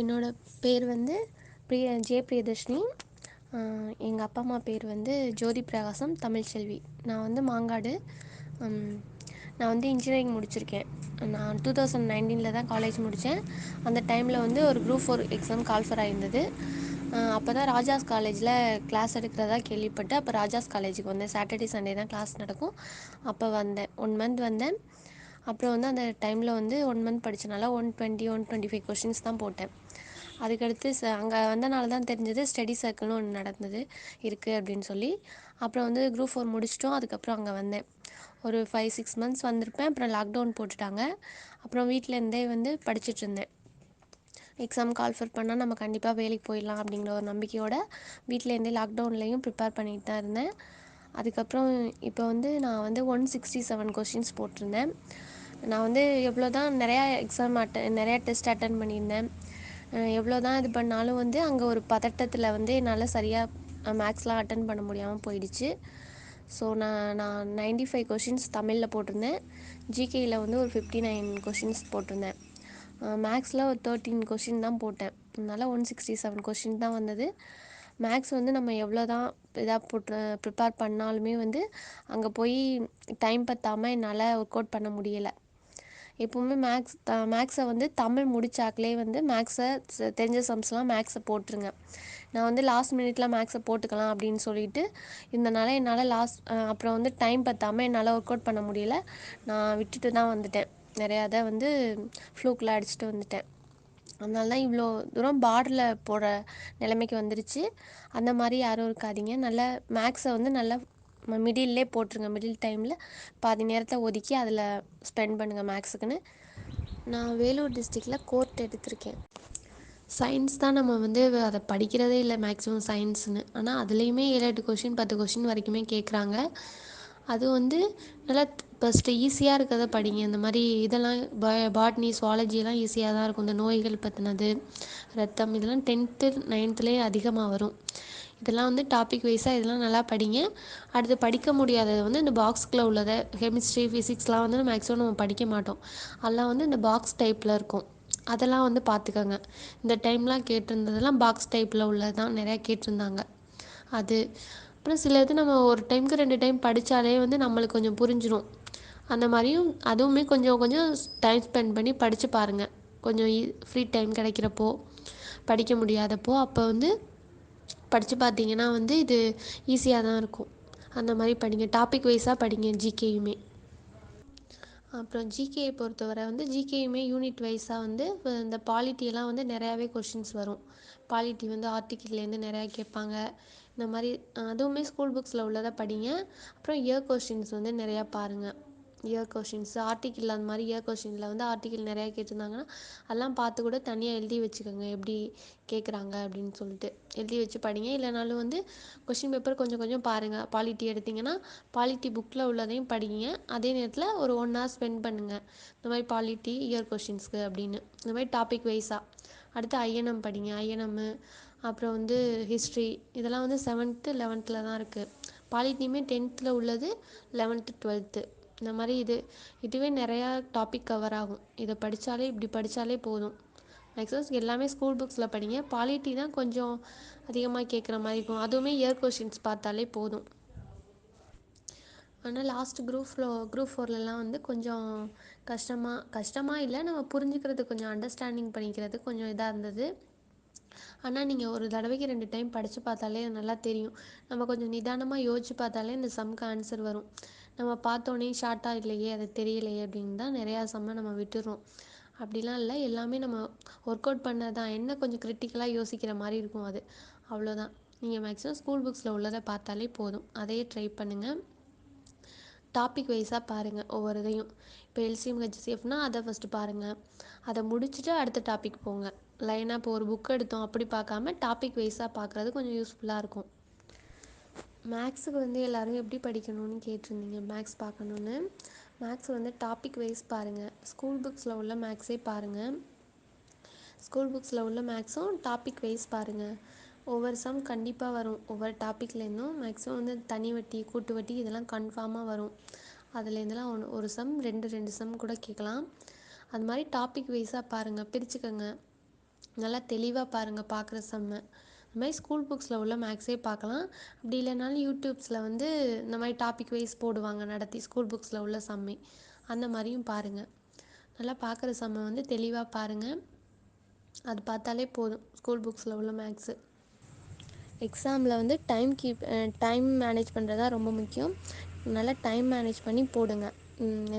என்னோடய பேர் வந்து பிரிய ஜே பிரியதர்ஷினி. எங்கள் அப்பா அம்மா பேர் வந்து ஜோதி பிரகாசம் தமிழ்செல்வி நான் வந்து மாங்காடு. நான் வந்து இன்ஜினியரிங் முடிச்சிருக்கேன். நான் டூ தௌசண்ட் நைன்டீனில் தான் காலேஜ் முடித்தேன் அந்த டைமில் வந்து ஒரு group four exam call for ஆகிருந்தது அப்போ தான் ராஜாஸ் காலேஜில் கிளாஸ் எடுக்கிறதா கேள்விப்பட்டேன் அப்போ ராஜாஸ் காலேஜுக்கு வந்தேன். சாட்டர்டே சண்டே தான் கிளாஸ் நடக்கும். அப்போ வந்தேன். ஒன் மந்த் வந்தேன். அப்புறம் வந்து அந்த டைமில் வந்து one month படித்தனால one twenty one twenty five questions தான் போட்டேன். அதுக்கடுத்து ச அங்கே வந்தனால தான் தெரிஞ்சது ஸ்டடி சர்க்கிள்னு ஒன்று நடந்தது. இருக்குது அப்படின்னு சொல்லி. அப்புறம் வந்து குரூப் ஃபோர் முடிச்சிட்டோம். அதுக்கப்புறம் அங்கே வந்தேன். ஒரு ஃபைவ் சிக்ஸ் மந்த்ஸ் வந்திருப்பேன். அப்புறம் லாக்டவுன் போட்டுட்டாங்க. அப்புறம் வீட்டிலேருந்தே வந்து படிச்சிட்ருந்தேன் எக்ஸாம் கால்ஃபர் பண்ணால் நம்ம கண்டிப்பாக வேலைக்கு போயிடலாம் அப்படிங்கிற ஒரு நம்பிக்கையோட வீட்டிலேருந்தே லாக்டவுன்லேயும் ப்ரிப்பேர் பண்ணிட்டு தான் இருந்தேன். அதுக்கப்புறம் இப்போ வந்து நான் வந்து ஒன் சிக்ஸ்டி செவன் கொஷின்ஸ் போட்டிருந்தேன். நான் வந்து எவ்வளோ தான் நிறையா எக்ஸாம் அட்ட நிறையா டெஸ்ட் அட்டன் பண்ணியிருந்தேன். எவ்வளோ தான் இது பண்ணாலும் வந்து அங்கே ஒரு பதட்டத்தில் வந்து என்னால் சரியாக மேக்ஸ்லாம் அட்டன் பண்ண முடியாமல் போயிடுச்சு. ஸோ நான் நான் நைன்டி ஃபைவ் கொஷின்ஸ் தமிழில் போட்டிருந்தேன். ஜிகேயில் வந்து ஒரு ஃபிஃப்டி நைன் கொஷின்ஸ் போட்டிருந்தேன் மேக்ஸில் ஒரு தேர்ட்டீன் கொஷின் தான் போட்டேன். அதனால் ஒன் சிக்ஸ்டி செவன் கொஷின் தான் வந்தது. மேக்ஸ் வந்து நம்ம எவ்வளோ தான் இதாக போட்டு ப்ரிப்பேர் பண்ணாலுமே வந்து அங்கே போய் டைம் பற்றாமல் என்னால் ஒர்க் அவுட் பண்ண முடியலை. எப்போவுமே மேக்ஸ் த மேக்ஸை வந்து தமிழ் முடிச்சாக்களே வந்து மேக்ஸை தெரிஞ்ச சம்ஸ்லாம் மேக்ஸை போட்டுருங்க. நான் வந்து லாஸ்ட் மினிட்ல மேக்ஸை போட்டுக்கலாம் அப்படின்னு சொல்லிட்டு இருந்தனால என்னால் லாஸ்ட் அப்புறம் வந்து டைம் பற்றாமல் என்னால் ஒர்க் அவுட் பண்ண முடியல. நான் விட்டுட்டு தான் வந்துட்டேன். நிறையா இதை வந்து ஃப்ளூக்கில் அடிச்சுட்டு வந்துட்டேன். அதனால தான் இவ்வளோ தூரம் பார்டரில் போகிற நிலைமைக்கு வந்துருச்சு. அந்த மாதிரி யாரும் இருக்காதீங்க. நல்ல மேக்ஸை வந்து நல்லா மிடில்லே போட்டுருங்க. மிடில் டைமில் பாதி நேரத்தை ஒதுக்கி அதில் ஸ்பெண்ட் பண்ணுங்கள் மேக்ஸுக்குன்னு நான் வேலூர் டிஸ்ட்ரிக்டில் கோர்ட் எடுத்திருக்கேன். சயின்ஸ் தான் நம்ம வந்து அதை படிக்கிறதே இல்லை மேக்ஸிமம் சயின்ஸ்னு ஆனால் அதுலேயுமே ஏழு எட்டு கொஷின் பத்து கொஷின் வரைக்குமே கேட்குறாங்க அது வந்து நல்லா ஃபஸ்ட்டு ஈஸியாக இருக்கிறத படிங்க. இந்த மாதிரி இதெல்லாம் பா பாட்னி சுவாலஜிலாம் ஈஸியாக தான் இருக்கும். இந்த நோய்கள் பற்றினது ரத்தம் இதெல்லாம் டென்த்து நைன்த்துலேயே அதிகமாக வரும். இதெல்லாம் வந்து டாபிக் வைஸாக இதெல்லாம் நல்லா படிங்க. அடுத்து படிக்க முடியாதது வந்து இந்த பாக்ஸில் உள்ளதை கெமிஸ்ட்ரி ஃபிசிக்ஸ்லாம் வந்து மேக்ஸிமம் நம்ம படிக்க மாட்டோம். அதெல்லாம் வந்து இந்த பாக்ஸ் டைப்பில் இருக்கும். அதெல்லாம் வந்து பார்த்துக்கோங்க இந்த டைம்லாம் கேட்டிருந்ததெல்லாம் பாக்ஸ் டைப்பில் உள்ளது தான் நிறையா கேட்டிருந்தாங்க. அது அப்புறம் சில இது நம்ம ஒரு டைமுக்கு ரெண்டு டைம் படித்தாலே வந்து நம்மளுக்கு கொஞ்சம் புரிஞ்சிடும் அந்த மாதிரியும் அதுவுமே கொஞ்சம் கொஞ்சம் டைம் ஸ்பெண்ட் பண்ணி படித்து பாருங்கள் கொஞ்சம் ஃப்ரீ டைம் கிடைக்கிறப்போ படிக்க முடியாதப்போ அப்போ வந்து படித்து பார்த்தீங்கன்னா வந்து இது ஈஸியாக தான் இருக்கும். அந்த மாதிரி படிங்க. டாபிக் வைஸாக படிங்க ஜிகேயுமே அப்புறம் ஜிகேயை பொறுத்தவரை வந்து ஜிகேயுமே யூனிட் வைஸாக வந்து இந்த பாலிட்டியெல்லாம் வந்து நிறையாவே கொஷின்ஸ் வரும். பாலிட்டி வந்து ஆர்டிக்கிள்லேருந்து நிறையா கேட்பாங்க. இந்த மாதிரி அதுவுமே ஸ்கூல் புக்ஸில் உள்ளதை படிங்க. அப்புறம் இயர் கொஷின்ஸ் வந்து நிறையா பாருங்கள் இயர் கொஷின்ஸு ஆர்டிகிள் அந்த மாதிரி இயர் கொஷினில் வந்து ஆர்டிக்கிள் நிறையா கேட்டிருந்தாங்கன்னா அதெல்லாம் பார்த்து கூட தனியாக எழுதி வச்சுக்கோங்க. எப்படி கேட்குறாங்க அப்படின்னு சொல்லிட்டு எழுதி வச்சு படிங்க. இல்லைனாலும் வந்து கொஷின் பேப்பர் கொஞ்சம் கொஞ்சம் பாருங்கள் பாலிட்டி எடுத்திங்கன்னா பாலிட்டி புக்கில் உள்ளதையும் படிங்க. அதே நேரத்தில் ஒரு ஒன் ஹவர் ஸ்பெண்ட் பண்ணுங்கள் இந்த மாதிரி பாலிட்டி இயர் கொஷின்ஸ்க்கு அப்படின்னு. இந்த மாதிரி டாபிக் வைஸாக அடுத்து ஐஎன்எம் படிங்க. ஐஎன்எம்மு அப்புறம் வந்து ஹிஸ்ட்ரி இதெல்லாம் வந்து செவன்த்து லெவன்த்தில் தான் இருக்குது பாலிட்டியுமே டென்த்தில் உள்ளது லெவன்த்து டுவெல்த்து இந்த மாதிரி இது இதுவே நிறையா டாபிக் கவர் ஆகும். இதை படித்தாலே இப்படி படித்தாலே போதும். மேக்ஸிமம் எல்லாமே ஸ்கூல் புக்ஸில் படிங்க. பாலிட்டி தான் கொஞ்சம் அதிகமாக கேட்குற மாதிரி இருக்கும். அதுவுமே இயர் கொஷின்ஸ் பார்த்தாலே போதும். ஆனால் லாஸ்ட் குரூப் ஃபோ குரூப் ஃபோர்லலாம் வந்து கொஞ்சம் கஷ்டமாக கஷ்டமாக இல்லை. நம்ம புரிஞ்சுக்கிறது கொஞ்சம் அண்டர்ஸ்டாண்டிங் பண்ணிக்கிறது கொஞ்சம் இதாக இருந்தது. ஆனால் நீங்கள் ஒரு தடவைக்கு ரெண்டு டைம் படித்து பார்த்தாலே நல்லா தெரியும். நம்ம கொஞ்சம் நிதானமாக யோசிச்சு பார்த்தாலே இந்த சம்க்கு ஆன்சர் வரும். நம்ம பார்த்தோன்னே ஷார்ட்டாக இல்லையே அது தெரியலையே அப்படின்னு தான் நிறையா சம்மை நம்ம விட்டுறோம். அப்படிலாம் இல்லை எல்லாமே நம்ம ஒர்க் அவுட் பண்ணது தான் என்ன கொஞ்சம் கிரிட்டிக்கலாக யோசிக்கிற மாதிரி இருக்கும் அது. அவ்வளோதான் நீங்கள் மேக்ஸிமம் ஸ்கூல் புக்ஸில் உள்ளதை பார்த்தாலே போதும். அதையே ட்ரை பண்ணுங்கள் டாபிக் வைஸாக பாருங்கள் ஒவ்வொரு இதையும் இப்போ எல்சிஎம் ஹெச்சிஎஃப்னால் அதை ஃபஸ்ட்டு பாருங்கள் அதை முடிச்சுட்டு அடுத்த டாபிக் போங்க. லைனாக இப்போ ஒரு புக் எடுத்தோம் அப்படி பார்க்காம டாபிக் வைஸாக பார்க்குறது கொஞ்சம் யூஸ்ஃபுல்லாக இருக்கும். மேக்ஸுக்கு வந்து எல்லோரும் எப்படி படிக்கணும்னு கேட்டிருந்தீங்க? மேக்ஸ் பார்க்கணுன்னு மேக்ஸ் வந்து டாபிக் வைஸ் பாருங்கள் ஸ்கூல் புக்ஸில் உள்ள மேக்ஸே பாருங்கள் ஸ்கூல் புக்ஸில் உள்ள மேக்ஸும் டாபிக் வைஸ் பாருங்கள் ஒவ்வொரு சம் கண்டிப்பாக வரும். ஒவ்வொரு டாப்பிக்லேருந்தும் மேக்ஸிமம் வந்து தனி வட்டி கூட்டு வட்டி இதெல்லாம் கன்ஃபார்மாக வரும். அதுலேருந்துலாம் ஒன்று ஒரு சம் ரெண்டு ரெண்டு சம் கூட கேட்கலாம். அது மாதிரி டாபிக் வைஸாக பாருங்கள் பிரிச்சுக்கோங்க. நல்லா தெளிவாக பாருங்கள் பார்க்குற சம்ம. இந்த மாதிரி ஸ்கூல் புக்ஸில் உள்ள மேக்ஸே பார்க்கலாம் அப்படி இல்லைனாலும் யூடியூப்ஸில் வந்து இந்த மாதிரி டாபிக் வைஸ் போடுவாங்க நடத்தி ஸ்கூல் புக்ஸில் உள்ள செம்மை. அந்த மாதிரியும் பாருங்கள் நல்லா பார்க்குற சம்ம வந்து தெளிவாக பாருங்கள் அது பார்த்தாலே போதும் ஸ்கூல் புக்ஸில் உள்ள மேக்ஸு எக்ஸாமில் வந்து டைம் கீப் டைம் மேனேஜ் பண்ணுறதா ரொம்ப முக்கியம். நல்லா டைம் மேனேஜ் பண்ணி போடுங்க.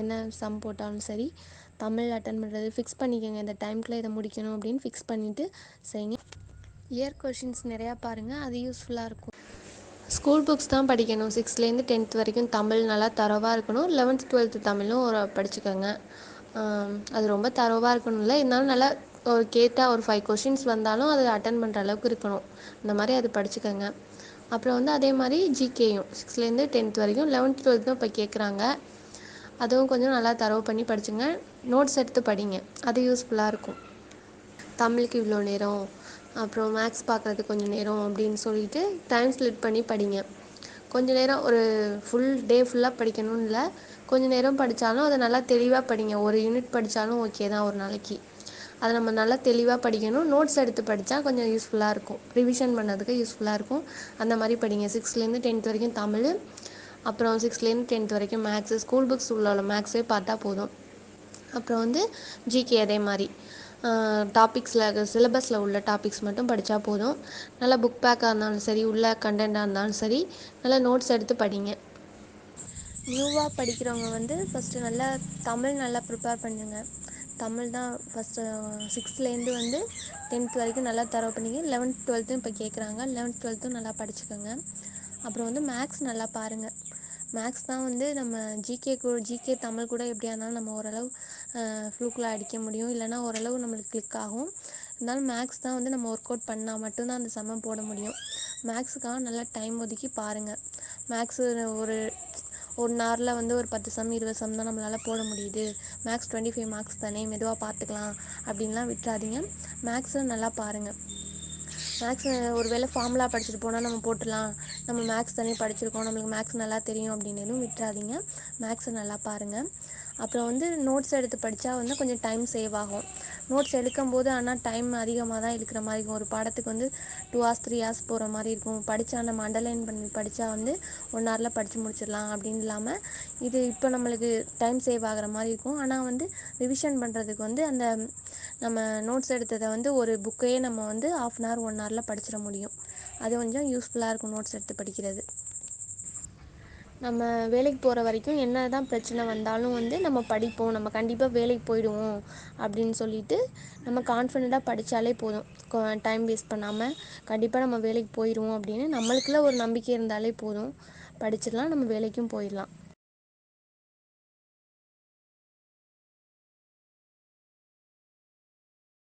என்ன சம் போட்டாலும் சரி தமிழ் அட்டன் பண்ணுறது ஃபிக்ஸ் பண்ணிக்கோங்க இந்த டைம்குள்ள இதை முடிக்கணும் அப்படின்னு ஃபிக்ஸ் பண்ணிவிட்டு செய்யுங்க இயர் கொஷின்ஸ் நிறையா பாருங்கள் அது யூஸ்ஃபுல்லாக இருக்கும். ஸ்கூல் புக்ஸ் தான் படிக்கணும். சிக்ஸ்த்லேருந்து டென்த் வரைக்கும் தமிழ் நல்லா தரவாக இருக்கணும். லெவன்த் டுவெல்த்து தமிழும் ஒரு படிச்சுக்கோங்க. அது ரொம்ப தரவாக இருக்கணும் இருந்தாலும் நல்லா ஒரு கேட்டால் ஒரு ஃபைவ் கொஷின்ஸ் வந்தாலும் அதை அட்டன் பண்ணுற அளவுக்கு இருக்கணும். இந்த மாதிரி அது படிச்சுக்கோங்க. அப்புறம் வந்து அதே மாதிரி ஜிகேயும் சிக்ஸ்த்லேருந்து டென்த் வரைக்கும் லெவன்த் டுவெல்த்தும் இப்போ கேட்குறாங்க அதுவும் கொஞ்சம் நல்லா தரவு பண்ணி படிச்சுங்க. நோட்ஸ் எடுத்து படிங்க. அது யூஸ்ஃபுல்லாக இருக்கும். தமிழுக்கு இவ்வளோ நேரம் அப்புறம் மேக்ஸ் பார்க்குறதுக்கு கொஞ்சம் நேரம் அப்படின்னு சொல்லிட்டு டைம் ஸ்லிட் பண்ணி படிங்க. கொஞ்ச நேரம் ஒரு ஃபுல் டே ஃபுல்லாக படிக்கணும்னு இல்லை. கொஞ்சம் நேரம் படித்தாலும் அதை நல்லா தெளிவாக படிங்க. ஒரு யூனிட் படித்தாலும் ஓகே தான் ஒரு நாளைக்கு. அதை நம்ம நல்லா தெளிவாக படிக்கணும். நோட்ஸ் எடுத்து படித்தா கொஞ்சம் யூஸ்ஃபுல்லாக இருக்கும். ரிவிஷன் பண்ணதுக்கு யூஸ்ஃபுல்லாக இருக்கும். அந்த மாதிரி படிங்க. சிக்ஸ்த்லேருந்து டென்த் வரைக்கும் தமிழ் அப்புறம் சிக்ஸ்த்லேருந்து டென்த் வரைக்கும் மேக்ஸு ஸ்கூல் புக்ஸ் உள்ள மேக்ஸே பார்த்தா போதும். அப்புறம் வந்து ஜிகே அதே மாதிரி. டாபிக்ஸில் சிலபஸில் உள்ள டாபிக்ஸ் மட்டும் படித்தா போதும். நல்லா புக் பேக்காக இருந்தாலும் சரி உள்ள கண்டென்ட்டாக இருந்தாலும் சரி நல்லா நோட்ஸ் எடுத்து படிங்க. நியூவாக படிக்கிறவங்க வந்து ஃபர்ஸ்ட்டு நல்லா தமிழ் நல்லா ப்ரிப்பேர் பண்ணுங்க. தமிழ் தான் ஃபஸ்ட்டு சிக்ஸ்த்லேருந்து வந்து டென்த் வரைக்கும் நல்லா தரவு பண்ணிங்க. லெவன்த் டுவெல்த்தும் இப்போ கேட்குறாங்க லெவன்த் டுவெல்த்தும் நல்லா படிச்சுக்கோங்க. அப்புறம் வந்து மேக்ஸ் நல்லா பாருங்கள் மேக்ஸ் தான் வந்து நம்ம ஜிகே கூட ஜிகே தமிழ் கூட எப்படியா இருந்தாலும் நம்ம ஓரளவு ஃப்ளூக்ல அடிக்க முடியும். இல்லைனா ஓரளவு நம்மளுக்கு கிளிக் ஆகும். இருந்தாலும் மேக்ஸ் தான் வந்து நம்ம ஒர்க் அவுட் பண்ணால் மட்டும்தான் அந்த சம்மம் போட முடியும். மேக்ஸுக்காக நல்லா டைம் ஒதுக்கி பாருங்க. மேக்ஸு ஒரு ஒன் நாரில் வந்து ஒரு பத்து சம் இருபது சம் தான் நம்மளால் போட முடியுது. மேக்ஸ் டுவெண்ட்டி ஃபைவ் மார்க்ஸ் தானே மெதுவாக பார்த்துக்கலாம். அப்படின்லாம் விட்டுறாதீங்க. மேக்ஸும் நல்லா பாருங்கள் மேக்ஸு ஒரு வேளை ஃபார்முலா படிச்சுட்டு போனால் நம்ம போட்டுடலாம். நம்ம மேக்ஸ் தானே படிச்சிருக்கோம். நம்மளுக்கு மேக்ஸ் நல்லா தெரியும் அப்படின்னு எதுவும் விட்டுறாதீங்க. மேக்ஸை நல்லா பாருங்க. அப்புறம் வந்து நோட்ஸ் எடுத்து படித்தா வந்து கொஞ்சம் டைம் சேவ் ஆகும். நோட்ஸ் எடுக்கும்போது போது டைம் அதிகமாக தான் இழுக்கிற மாதிரி இருக்கும். ஒரு பாடத்துக்கு வந்து டூ ஹார்ஸ் த்ரீ ஹார்ஸ் போகிற மாதிரி இருக்கும். படித்தா நம்ம அண்டர்லைன் பண்ணி படித்தா வந்து ஒன் ஹவரில் படித்து முடிச்சிடலாம் அப்படின்னு இல்லாமல் இது இப்போ நம்மளுக்கு டைம் சேவ் ஆகுற மாதிரி இருக்கும். ஆனால் வந்து ரிவிஷன் பண்ணுறதுக்கு வந்து அந்த நம்ம நோட்ஸ் எடுத்ததை வந்து ஒரு புக்கையே நம்ம வந்து ஹாஃப் அன் ஹவர் ஒன் ஹவரில் படிச்சிட முடியும். அது கொஞ்சம் யூஸ்ஃபுல்லாக இருக்கும் நோட்ஸ் எடுத்து படிக்கிறது. நம்ம வேலைக்கு போகிற வரைக்கும் என்ன தான் பிரச்சனை வந்தாலும் வந்து நம்ம படிப்போம். நம்ம கண்டிப்பாக வேலைக்கு போயிடுவோம் அப்படின்னு சொல்லிட்டு நம்ம கான்ஃபிடெண்ட்டாக படித்தாலே போதும். டைம் வேஸ்ட் பண்ணாமல் கண்டிப்பாக நம்ம வேலைக்கு போயிடுவோம் அப்படின்னு நம்மளுக்குள்ள ஒரு நம்பிக்கை இருந்தாலே போதும். படிச்சிடலாம் நம்ம வேலைக்கும் போயிடலாம்.